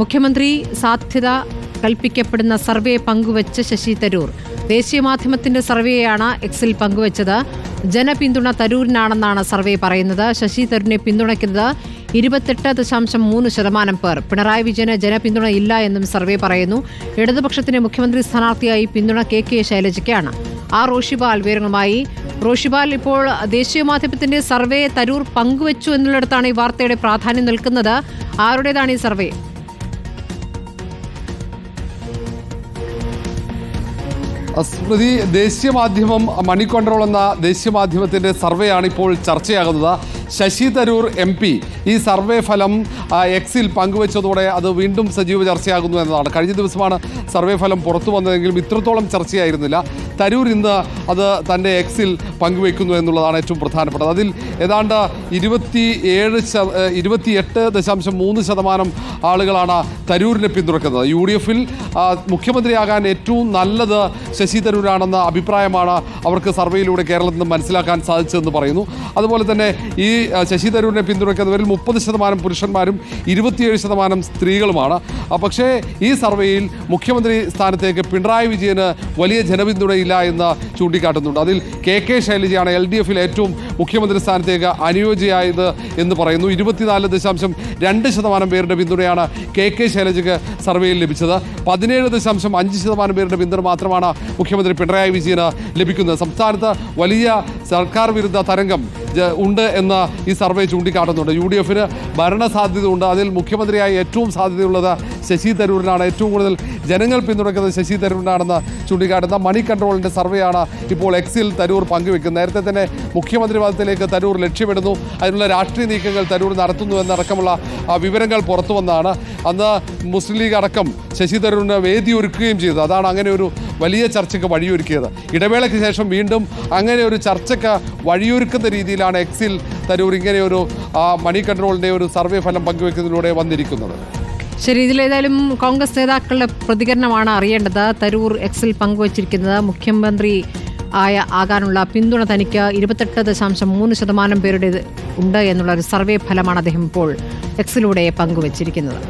മുഖ്യമന്ത്രി സാധ്യത കൽപ്പിക്കപ്പെടുന്ന സർവേ പങ്കുവച്ച് ശശി തരൂർ. ദേശീയ മാധ്യമത്തിന്റെ സർവേയാണ് എക്സിൽ പങ്കുവച്ചത്. ജനപിന്തുണ തരൂരിനാണെന്നാണ് സർവേ പറയുന്നത്. ശശി തരൂരിനെ പിന്തുണയ്ക്കുന്നത് ഇരുപത്തെട്ട് ദശാംശം മൂന്ന് ശതമാനം പേർ. പിണറായി വിജയന് ജനപിന്തുണ ഇല്ല എന്നും സർവേ പറയുന്നു. ഇടതുപക്ഷത്തിന്റെ മുഖ്യമന്ത്രി സ്ഥാനാർത്ഥിയായി പിന്തുണ കെ കെ ശൈലജയ്ക്കാണ്. ആ റോഷിബാൽ വിവരങ്ങളുമായി. റോഷിബാൽ ഇപ്പോൾ ദേശീയ മാധ്യമത്തിന്റെ സർവേ തരൂർ പങ്കുവച്ചു എന്നുള്ളിടത്താണ് ഈ വാർത്തയുടെ പ്രാധാന്യം നിൽക്കുന്നത്. ആരുടേതാണ് ഈ സർവേ? സ്മൃതി ദേശീയ മാധ്യമം മണി കൺട്രോൾ എന്ന ദേശീയ മാധ്യമത്തിന്റെ സർവേയാണ് ഇപ്പോൾ ചർച്ചയാകുന്നത്. Shashi Tharoor M P. ഈ സർവേ ഫലം എക്സിൽ പങ്കുവച്ചതോടെ അത് വീണ്ടും സജീവ ചർച്ചയാകുന്നു എന്നതാണ്. കഴിഞ്ഞ ദിവസമാണ് സർവേ ഫലം പുറത്തു വന്നതെങ്കിലും ഇത്രത്തോളം ചർച്ചയായിരുന്നില്ല. തരൂർ ഇന്ന് അത് തന്റെ എക്സിൽ പങ്കുവെക്കുന്നു എന്നുള്ളതാണ് ഏറ്റവും പ്രധാനപ്പെട്ടത്. അതിൽ ഏതാണ്ട് ഇരുപത്തി ഏഴ് ഇരുപത്തിയെട്ട് ദശാംശം മൂന്ന് ശതമാനം ആളുകളാണ് തരൂരിനെ പിന്തുണക്കുന്നത് യു ഡി എഫിൽ മുഖ്യമന്ത്രിയാകാൻ ഏറ്റവും നല്ലത് ശശി തരൂരാണെന്ന അഭിപ്രായമാണ് അവർക്ക് സർവേയിലൂടെ കേരളത്തിൽ നിന്ന് മനസ്സിലാക്കാൻ സാധിച്ചതെന്ന് പറയുന്നു. അതുപോലെ തന്നെ ഈ ശശി തരൂരിനെ പിന്തുണയ്ക്കുന്നവരിൽ മുപ്പത് ശതമാനം പുരുഷന്മാരും ഇരുപത്തിയേഴ് ശതമാനം സ്ത്രീകളുമാണ്. പക്ഷേ ഈ സർവേയിൽ മുഖ്യമന്ത്രി സ്ഥാനത്തേക്ക് പിണറായി വിജയന് വലിയ ജനപിന്തുണയില്ല എന്ന് ചൂണ്ടിക്കാട്ടുന്നുണ്ട്. അതിൽ കെ കെ ശൈലജയാണ് എൽ ഡി എഫിൽ ഏറ്റവും മുഖ്യമന്ത്രി സ്ഥാനത്തേക്ക് അനുയോജ്യയായത് എന്ന് പറയുന്നു. ഇരുപത്തിനാല് ദശാംശം രണ്ട് ശതമാനം പേരുടെ പിന്തുണയാണ് കെ കെ ശൈലജയ്ക്ക് സർവേയിൽ ലഭിച്ചത്. പതിനേഴ് ദശാംശം അഞ്ച് ശതമാനം പേരുടെ പിന്തുണ മാത്രമാണ് മുഖ്യമന്ത്രി പിണറായി വിജയന് ലഭിക്കുന്നത്. സംസ്ഥാനത്ത് വലിയ സർക്കാർ വിരുദ്ധ തരംഗം ഉണ്ട് എന്ന് ഈ സർവേ ചൂണ്ടിക്കാട്ടുന്നുണ്ട്. യു ഡി എഫിന് ഭരണസാധ്യതയുണ്ട്. അതിൽ മുഖ്യമന്ത്രിയായി ഏറ്റവും സാധ്യതയുള്ളത് ശശി തരൂരിനാണ്. ഏറ്റവും കൂടുതൽ ജനങ്ങൾ പിന്തുണയ്ക്കുന്നത് ശശി തരൂരിനാണെന്ന് ചൂണ്ടിക്കാട്ടുന്ന മണി കൺട്രോളിന്റെ സർവേയാണ് ഇപ്പോൾ എക്സിൽ തരൂർ പങ്കുവെക്കുന്നത്. നേരത്തെ തന്നെ മുഖ്യമന്ത്രി പദത്തിലേക്ക് തരൂർ ലക്ഷ്യമിടുന്നു. അതിനുള്ള രാഷ്ട്രീയ നീക്കങ്ങൾ തരൂർ നടത്തുന്നു എന്നടക്കമുള്ള വിവരങ്ങൾ പുറത്തു വന്നതാണ് അന്ന് മുസ്ലിം ലീഗ് അടക്കം ശശി തരൂരിന് വേദി ഒരുക്കുകയും ചെയ്തു. അതാണ് അങ്ങനെ ഒരു വലിയ ചർച്ചയ്ക്ക് വഴിയൊരുക്കിയത്. ഇടവേളയ്ക്ക് ശേഷം വീണ്ടും അങ്ങനെ ഒരു ചർച്ചയ്ക്ക് വഴിയൊരുക്കുന്ന രീതിയിലാണ് എക്സിൽ തരൂർ ഇങ്ങനെ ഒരു മണി കൺട്രോളിന്റെ ഒരു സർവേ ഫലം പങ്കുവെക്കുന്നതിലൂടെ വന്നിരിക്കുന്നത്. ശരി ഇതിലേതായാലും കോൺഗ്രസ് നേതാക്കളുടെ പ്രതികരണമാണ് അറിയേണ്ടത്. തരൂർ എക്സിൽ പങ്കുവച്ചിരിക്കുന്നത് മുഖ്യമന്ത്രി ആയ ആകാനുള്ള പിന്തുണ തനിക്ക് ഇരുപത്തെട്ട് ദശാംശം മൂന്ന് ശതമാനം പേരുടെ ഉണ്ട് എന്നുള്ള ഒരു സർവേ ഫലമാണ് അദ്ദേഹം ഇപ്പോൾ എക്സിലൂടെ പങ്കുവച്ചിരിക്കുന്നത്.